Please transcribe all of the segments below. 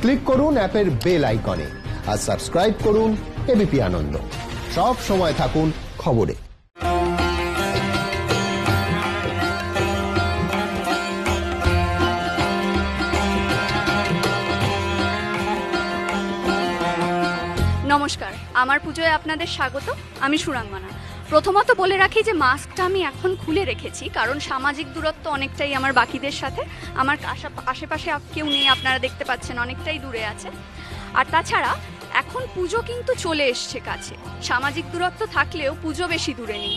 Click করুন অ্যাপের bell আইকনে আর সাবস্ক্রাইব করুন এবিপি আনন্দ। সব সময় থাকুন খবরে। নমস্কার, আমার পুজোয় আপনাদের স্বাগত। আমি সুরাঙ্গনা। প্রথমত বলে রাখি যে মাস্কটা আমি এখন খুলে রেখেছি, কারণ সামাজিক দূরত্ব অনেকটাই আমার বাকিদের সাথে। আমার আশেপাশে কেউ নেই, আপনারা দেখতে পাচ্ছেন, অনেকটাই দূরে আছে। আর তাছাড়া, এখন পুজো কিন্তু চলে এসছে কাছে। সামাজিক দূরত্ব থাকলেও পুজো বেশি দূরে নেই।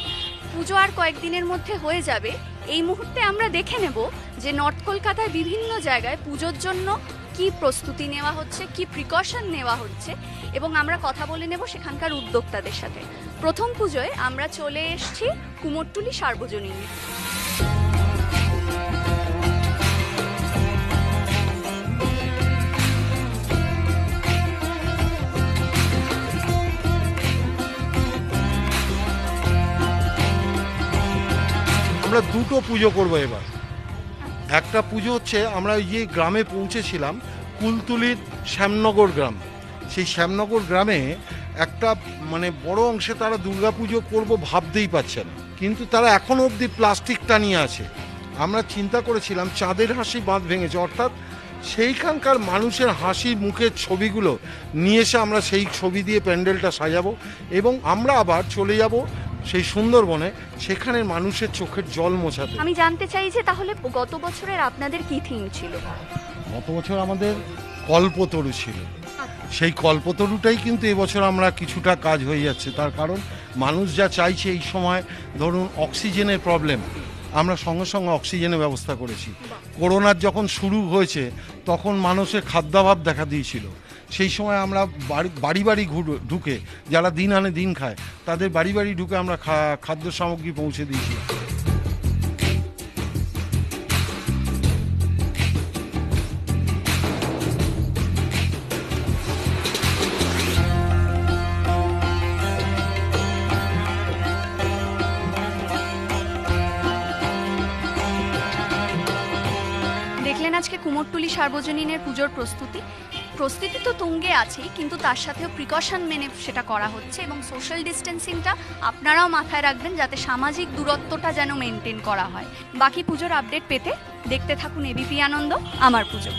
পুজো আর কয়েকদিনের মধ্যে হয়ে যাবে। এই মুহূর্তে আমরা দেখে নেব যে নর্থ কলকাতায় বিভিন্ন জায়গায় পুজোর জন্য কি প্রস্তুতি নেওয়া হচ্ছে, কি প্রিকশন নেওয়া হচ্ছে, এবং আমরা কথা বলে নেব সেখানকার উদ্যোক্তাদের সাথে। প্রথম পুজোয় আমরা চলে এসেছি কুমোরটুলি সার্বজনীন। আমরা দুটো পুজো করব এবার। একটা পুজো হচ্ছে আমরা যে গ্রামে পৌঁছেছিলাম, কুলতুলির শ্যামনগর গ্রাম। সেই শ্যামনগর গ্রামে একটা মানে বড় অংশে তারা দুর্গাপুজো করব ভাবতেই পারছে না। কিন্তু তারা এখনও অবধি প্লাস্টিকটা নিয়ে আছে। আমরা চিন্তা করেছিলাম চাঁদের হাসি বাঁধ ভেঙেছে। অর্থাৎ সেইখানকার মানুষের হাসি মুখের ছবিগুলো নিয়ে এসে আমরা সেই ছবি দিয়ে প্যান্ডেলটা সাজাবো এবং আমরা আবার চলে যাব সেই সুন্দরবনে সেখানের মানুষের চোখের জল মোছাতে। আমি জানতে চাই যে তাহলে গত বছরের আপনাদের কি থিম ছিল? গত বছর আমাদের কল্পতরু ছিল। সেই কল্পতরুটাই কিন্তু এবছর আমরা কিছুটা কাজ হয়ে যাচ্ছে। তার কারণ মানুষ যা চাইছে এই সময়, ধরুন অক্সিজেনের প্রবলেম, আমরা সঙ্গে সঙ্গে অক্সিজেনের ব্যবস্থা করেছি। করোনার যখন শুরু হয়েছে, তখন মানুষের খাদ্যাভাব দেখা দিয়েছিল। সেই সময় আমরা বাড়ি বাড়ি ঢুকে, যারা দিন আনে দিন খায়, তাদের বাড়ি বাড়ি ঢুকে আমরা খাদ্য সামগ্রী পৌঁছে দিয়েছি। আজকে কুমোরটুলি সার্বজনীনের পুজোর প্রস্তুতি। প্রস্তুতি তো তুঙ্গে আছেই, কিন্তু তার সাথেও প্রিকশন মেনে সেটা করা হচ্ছে এবং সোশ্যাল ডিস্টেন্সিংটা আপনারাও মাথায় রাখবেন যাতে সামাজিক দূরত্বটা যেন মেনটেন করা হয়। বাকি পুজোর আপডেট পেতে দেখতে থাকুন এবিপি আনন্দ আমার পুজো।